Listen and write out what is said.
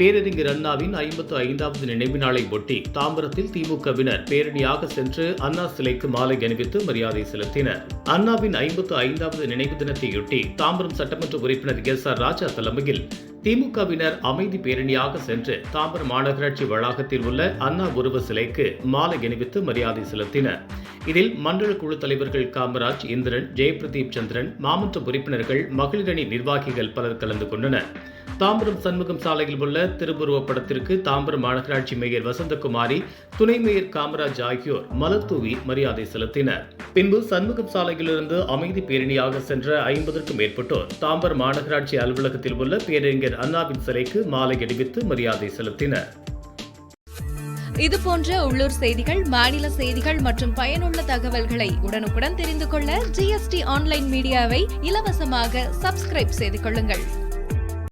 பேரறிஞர் அண்ணாவின் ஐம்பத்து ஐந்தாவது நினைவு நாளை ஒட்டி தாம்பரத்தில் திமுகவினர் பேரணியாக சென்று அண்ணா சிலைக்கு மாலை அணிவித்து மரியாதை செலுத்தினர். அண்ணாவின் ஐம்பத்து ஐந்தாவது நினைவு தினத்தையொட்டி தாம்பரம் சட்டமன்ற உறுப்பினர் எஸ் ஆர் ராஜா தலைமையில் திமுகவினர் அமைதி பேரணியாக சென்று தாம்பரம் மாநகராட்சி வளாகத்தில் உள்ள அண்ணா உருவ சிலைக்கு மாலை அணிவித்து மரியாதை செலுத்தினர். இதில் மண்டல குழு தலைவர்கள் காமராஜ் இந்திரன் ஜெயபிரதீப் சந்திரன் மாமன்ற உறுப்பினர்கள் மகளிரணி நிர்வாகிகள் பலர் கலந்து கொண்டனர். தாம்பரம் சண்முகம் சாலையில் உள்ள திருவுருவப் படத்திற்கு தாம்பரம் மாநகராட்சி மேயர் வசந்தகுமாரி துணை மேயர் காமராஜ் ஆகியோர் மலர் தூவி மரியாதை செலுத்தினர். பின்பு சண்முகம் சாலையிலிருந்து அமைதி பேரணியாக சென்ற ஐம்பதற்கும் மேற்பட்டோர் தாம்பரம் மாநகராட்சி அலுவலகத்தில் உள்ள பேரறிஞர் அண்ணாவின் சிலைக்கு மாலை அணிவித்து மரியாதை செலுத்தினர். இது போன்ற உள்ளூர் செய்திகள் மாநில செய்திகள் மற்றும் பயனுள்ள தகவல்களை உடனுக்குடன் தெரிந்து கொள்ள ஜிஎஸ்டி ஆன்லைன் மீடியாவை இலவசமாக சப்ஸ்கிரைப் செய்து கொள்ளுங்கள்.